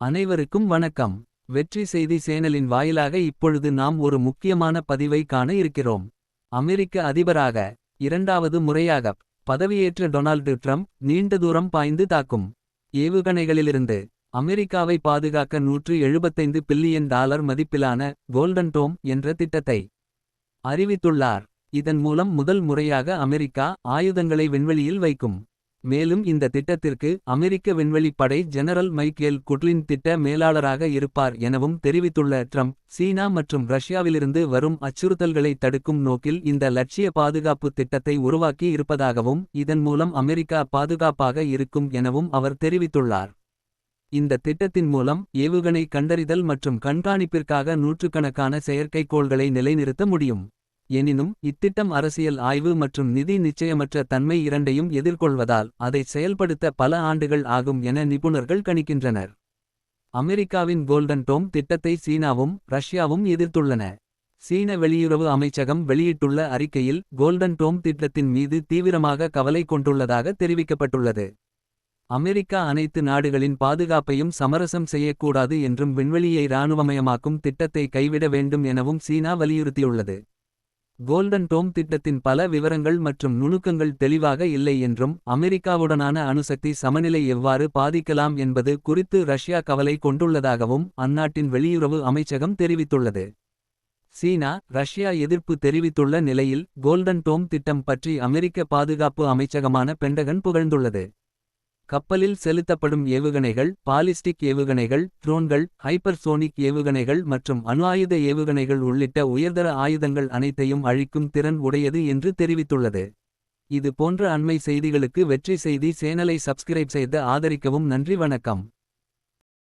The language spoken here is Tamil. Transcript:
அனைவருக்கும் வணக்கம். வெற்றி செய்தி சேனலின் வாயிலாக இப்பொழுது நாம் ஒரு முக்கியமான பதிவை காண இருக்கிறோம். அமெரிக்க அதிபராக இரண்டாவது முறையாகப் பதவியேற்ற டொனால்டு ட்ரம்ப் நீண்ட தூரம் பாய்ந்து தாக்கும். ஏவுகணைகளிலிருந்து அமெரிக்காவை பாதுகாக்க நூற்று எழுபத்தைந்து பில்லியன் டாலர் மதிப்பிலான கோல்டன் டோம் என்ற திட்டத்தை அறிவித்துள்ளார். இதன் மூலம் முதல் முறையாக அமெரிக்கா ஆயுதங்களை விண்வெளியில் வைக்கும். மேலும் இந்த திட்டத்திற்கு அமெரிக்க விண்வெளிப் படை ஜெனரல் மைக்கேல் குட்லின் திட்ட மேலாளராக இருப்பார் எனவும் தெரிவித்துள்ள ட்ரம்ப் சீனா மற்றும் ரஷ்யாவிலிருந்து வரும் அச்சுறுத்தல்களை தடுக்கும் நோக்கில் இந்த லட்சிய பாதுகாப்பு திட்டத்தை உருவாக்கி இருப்பதாகவும் இதன் மூலம் அமெரிக்கா பாதுகாப்பாக இருக்கும் எனவும் அவர் தெரிவித்துள்ளார். இந்த திட்டத்தின் மூலம் ஏவுகணை கண்டறிதல் மற்றும் கண்காணிப்பிற்காக நூற்றுக்கணக்கான செயற்கைக்கோள்களை நிலைநிறுத்த முடியும். எனினும் இத்திட்டம் அரசியல் ஆய்வு மற்றும் நிதி நிச்சயமற்ற தன்மை இரண்டையும் எதிர்கொள்வதால் அதை செயல்படுத்த பல ஆண்டுகள் ஆகும் என நிபுணர்கள் கணிக்கின்றனர். அமெரிக்காவின் கோல்டன் டோம் திட்டத்தை சீனாவும் ரஷ்யாவும் எதிர்த்துள்ளன. சீன வெளியுறவு அமைச்சகம் வெளியிட்டுள்ள அறிக்கையில் கோல்டன் டோம் திட்டத்தின் மீது தீவிரமாக கவலை கொண்டுள்ளதாக தெரிவிக்கப்பட்டுள்ளது. அமெரிக்கா அனைத்து நாடுகளின் பாதுகாப்பையும் சமரசம் செய்யக்கூடாது என்றும் விண்வெளியை இராணுவமயமாக்கும் திட்டத்தை கைவிட வேண்டும் எனவும் சீனா வலியுறுத்தியுள்ளது. கோல்டன் டோம் திட்டத்தின் பல விவரங்கள் மற்றும் நுணுக்கங்கள் தெளிவாக இல்லை என்றும் அமெரிக்காவுடனான அணுசக்தி சமநிலை எவ்வாறு பாதிக்கலாம் என்பது குறித்து ரஷ்யா கவலை கொண்டுள்ளதாகவும் அந்நாட்டின் வெளியுறவு அமைச்சகம் தெரிவித்துள்ளது. சீனா ரஷ்யா எதிர்ப்பு தெரிவித்துள்ள நிலையில் கோல்டன் டோம் திட்டம் பற்றி அமெரிக்க பாதுகாப்பு அமைச்சகமான பெண்டகன் புகழ்ந்துள்ளது. கப்பலில் செலுத்தப்படும் ஏவுகணைகள் பாலிஸ்டிக் ஏவுகணைகள் ட்ரோன்கள் ஹைப்பர்சோனிக் ஏவுகணைகள் மற்றும் அணு ஆயுத ஏவுகணைகள் உள்ளிட்ட உயர்தர ஆயுதங்கள் அனைத்தையும் அழிக்கும் திறன் உடையது என்று தெரிவித்துள்ளது. இது போன்ற அண்மை செய்திகளுக்கு வெற்றி செய்தி சேனலை சப்ஸ்கிரைப் செய்து ஆதரிக்கவும் நன்றி வணக்கம்.